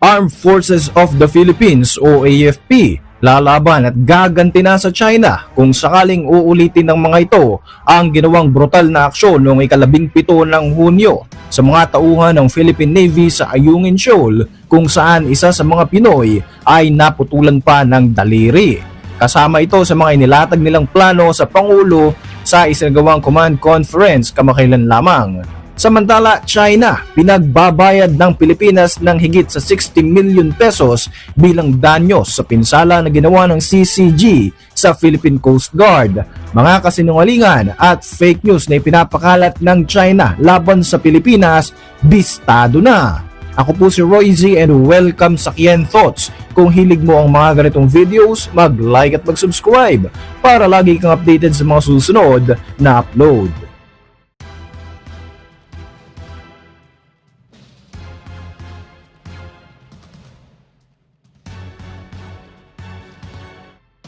Armed Forces of the Philippines o AFP lalaban at gaganti na sa China kung sakaling uulitin ng mga ito ang ginawang brutal na aksyon noong ikalabing pito ng Hunyo sa mga tauhan ng Philippine Navy sa Ayungin Shoal kung saan isa sa mga Pinoy ay naputulan pa ng daliri. Kasama ito sa mga inilatag nilang plano sa Pangulo sa isinagawang command conference kamakailan lamang. Samantala, China, pinagbabayad ng Pilipinas ng higit sa 60 million pesos bilang danyos sa pinsala na ginawa ng CCG sa Philippine Coast Guard. Mga kasinungalingan at fake news na ipinapakalat ng China laban sa Pilipinas, bistado na. Ako po si Roy Z and welcome sa Kien Thoughts. Kung hilig mo ang mga ganitong videos, mag-like at mag-subscribe para lagi kang updated sa mga susunod na upload.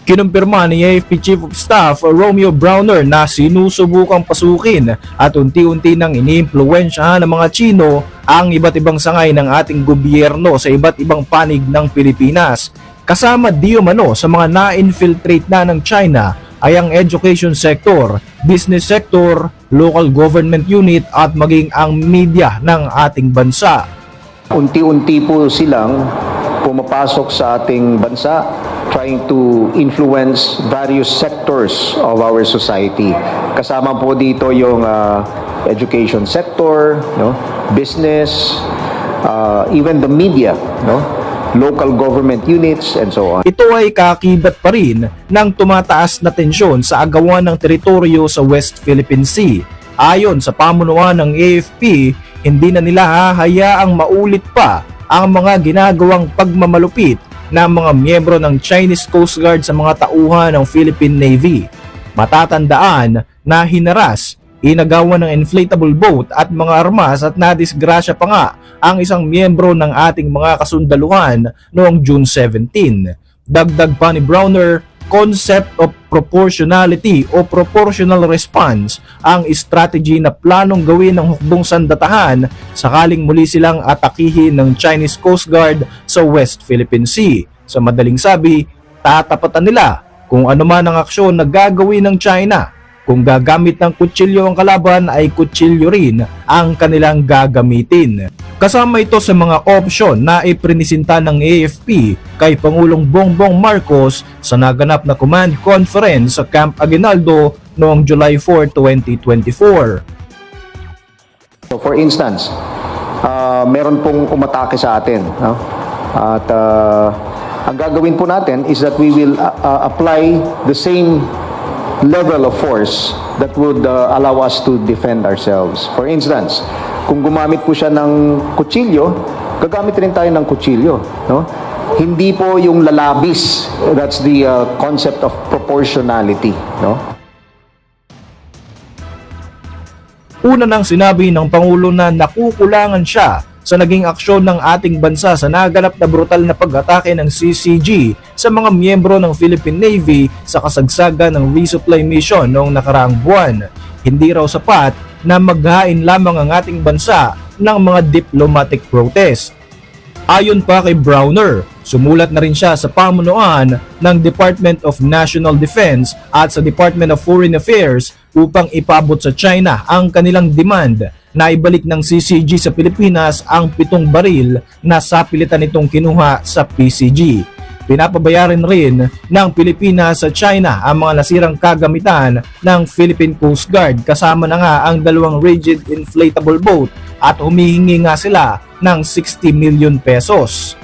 Kinumpirma ni AFP Chief of Staff Romeo Browner na sinusubukang pasukin at unti-unti nang iniimpluwensyahan ng mga Chino ang iba't ibang sangay ng ating gobyerno sa iba't ibang panig ng Pilipinas. Kasama di umano sa mga na-infiltrate na ng China ay ang education sector, business sector, local government unit at maging ang media ng ating bansa. unti-unti po silang pumapasok sa ating bansa trying to influence various sectors of our society. Kasama po dito yung ah, education sector, no? business, ah, even the media, no? local government units, and so on. Ito ay kakibat pa rin ng tumataas na tensyon sa agawan ng teritoryo sa West Philippine Sea. Ayon sa pamunuan ng AFP, hindi na nila hahayaang maulit pa ang mga ginagawang pagmamalupit ng mga miyembro ng Chinese Coast Guard sa mga tauhan ng Philippine Navy. Matatandaan na hinaras, inagawan ng inflatable boat at mga armas at nadisgrasya pa nga ang isang miyembro ng ating mga kasundaluhan noong June 17. Dagdag pa ni Browner, concept of proportionality o proportional response ang strategy na planong gawin ng hukbong sandatahan sakaling muli silang atakihin ng Chinese Coast Guard sa West Philippine Sea. Sa madaling sabi, tatapatan nila kung ano man ang aksyon na gagawin ng China. Kung gagamit ng kutsilyo ang kalaban ay kutsilyo rin ang kanilang gagamitin. Kasama ito sa mga opsyon na iprinisinta ng AFP kay Pangulong Bongbong Marcos sa naganap na command conference sa Camp Aguinaldo noong July 4, 2024. So for instance, ah, meron pong umatake sa atin. No? At ah, ang gagawin po natin is that we will ah, apply the same level of force that would ah, allow us to defend ourselves. For instance, kung gumamit po siya ng kutsilyo, gagamit rin tayo ng kutsilyo. No? Hindi po yung lalabis. That's the ah, concept of proportionality. No? Una nang sinabi ng Pangulo na nakukulangan siya sa naging aksyon ng ating bansa sa naganap na brutal na pag-atake ng CCG sa mga miyembro ng Philippine Navy sa kasagsagan ng resupply mission noong nakaraang buwan. Hindi raw sapat na maghain lamang ang ating bansa ng mga diplomatic protest. Ayon pa kay Browner, sumulat na rin siya sa pamunuan ng Department of National Defense at sa Department of Foreign Affairs upang ipabot sa China ang kanilang demand na ibalik ng CCG sa Pilipinas ang pitong baril na sapilitan nitong kinuha sa PCG. Pinapabayaran rin ng Pilipinas sa China ang mga nasirang kagamitan ng Philippine Coast Guard kasama na nga ang dalawang rigid inflatable boat at humihingi nga sila ng 60 million pesos.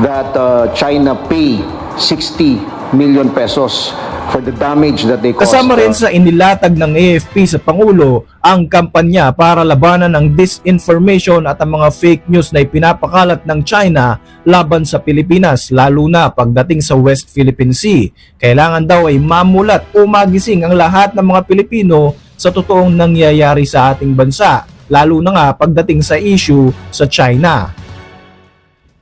that uh, China pay 60 million pesos for the damage that they caused. Kasama rin sa inilatag ng AFP sa Pangulo ang kampanya para labanan ang disinformation at ang mga fake news na ipinapakalat ng China laban sa Pilipinas lalo na pagdating sa West Philippine Sea. Kailangan daw ay mamulat o magising ang lahat ng mga Pilipino sa totoong nangyayari sa ating bansa lalo na nga pagdating sa issue sa China.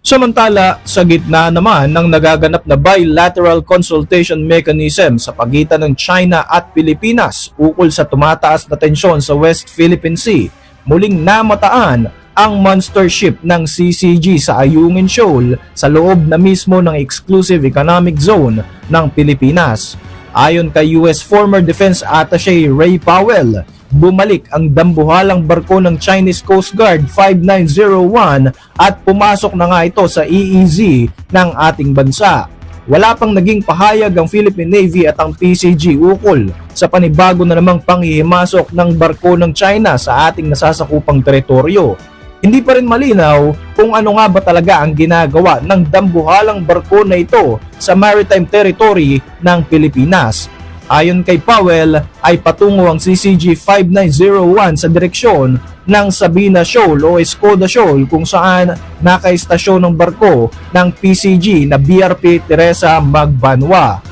Samantala, sa gitna naman ng nagaganap na bilateral consultation mechanism sa pagitan ng China at Pilipinas ukol sa tumataas na tensyon sa West Philippine Sea, muling namataan ang monster ship ng CCG sa Ayungin Shoal sa loob na mismo ng exclusive economic zone ng Pilipinas. Ayon kay US former Defense Attaché Ray Powell, bumalik ang dambuhalang barko ng Chinese Coast Guard 5901 at pumasok na nga ito sa EEZ ng ating bansa. Wala pang naging pahayag ang Philippine Navy at ang PCG ukol sa panibago na namang panghihimasok ng barko ng China sa ating nasasakupang teritoryo. Hindi pa rin malinaw kung ano nga ba talaga ang ginagawa ng dambuhalang barko na ito sa maritime territory ng Pilipinas. Ayon kay Powell ay patungo ang CCG 5901 sa direksyon ng Sabina Shoal o Escoda Shoal kung saan nakaistasyon ng barko ng PCG na BRP Teresa Magbanwa.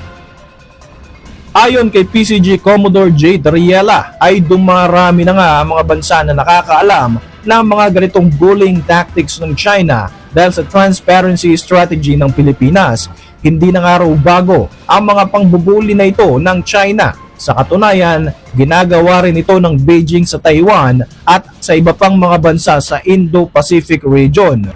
Ayon kay PCG Commodore J. Dariela ay dumarami na nga ang mga bansa na nakakaalam ng mga ganitong bullying tactics ng China dahil sa transparency strategy ng Pilipinas. Hindi na nga raw bago ang mga pangbubuli na ito ng China. Sa katunayan, ginagawa rin ito ng Beijing sa Taiwan at sa iba pang mga bansa sa Indo-Pacific region.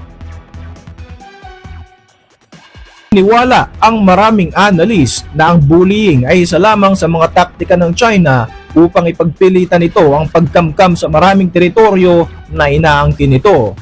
Niwala ang maraming analyst na ang bullying ay isa lamang sa mga taktika ng China upang ipagpilitan ito ang pagkamkam sa maraming teritoryo na inaangkin nito.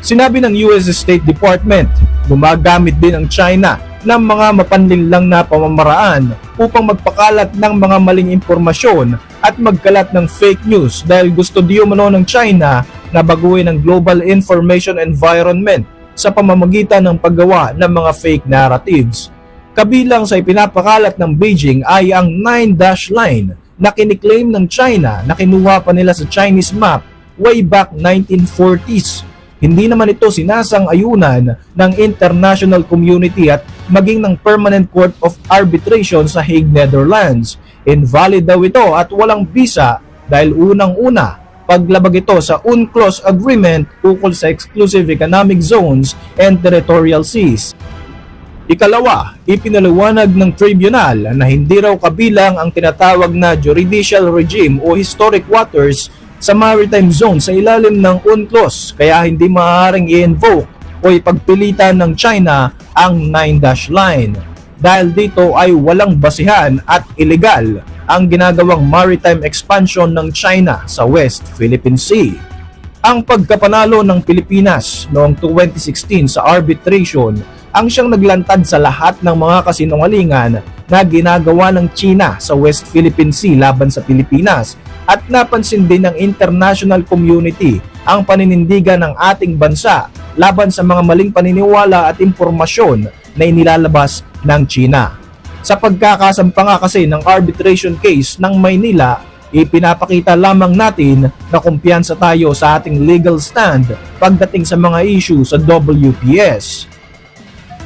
Sinabi ng US State Department, gumagamit din ang China ng mga mapanlinlang na pamamaraan upang magpakalat ng mga maling impormasyon at magkalat ng fake news dahil gusto di umano ng China na baguhin ang global information environment sa pamamagitan ng paggawa ng mga fake narratives. Kabilang sa ipinapakalat ng Beijing ay ang 9-dash line na kiniklaim ng China na kinuha pa nila sa Chinese map way back 1940s. Hindi naman ito sinasang ayunan ng international community at maging ng Permanent Court of Arbitration sa Hague, Netherlands. Invalid daw ito at walang visa dahil unang-una paglabag ito sa UNCLOS agreement ukol sa exclusive economic zones and territorial seas. Ikalawa, ipinaliwanag ng tribunal na hindi raw kabilang ang tinatawag na judicial regime o historic waters sa maritime zone sa ilalim ng UNCLOS kaya hindi maaaring i-invoke o ipagpilitan ng China ang 9-dash line. Dahil dito ay walang basihan at illegal ang ginagawang maritime expansion ng China sa West Philippine Sea. Ang pagkapanalo ng Pilipinas noong 2016 sa arbitration ang siyang naglantad sa lahat ng mga kasinungalingan na ginagawa ng China sa West Philippine Sea laban sa Pilipinas at napansin din ng international community ang paninindigan ng ating bansa laban sa mga maling paniniwala at impormasyon na inilalabas ng China. Sa pagkakasampa nga kasi ng arbitration case ng Maynila, ipinapakita lamang natin na kumpiyansa tayo sa ating legal stand pagdating sa mga issue sa WPS.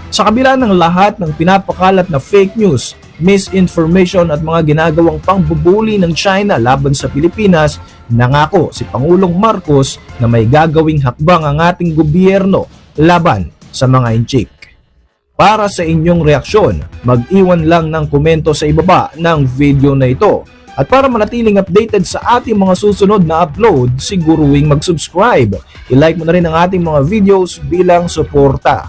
Sa kabila ng lahat ng pinapakalat na fake news, misinformation at mga ginagawang pangbubuli ng China laban sa Pilipinas, nangako si Pangulong Marcos na may gagawing hakbang ang ating gobyerno laban sa mga inchik. Para sa inyong reaksyon, mag-iwan lang ng komento sa ibaba ng video na ito. At para manatiling updated sa ating mga susunod na upload, siguruing mag-subscribe. I-like mo na rin ang ating mga videos bilang suporta.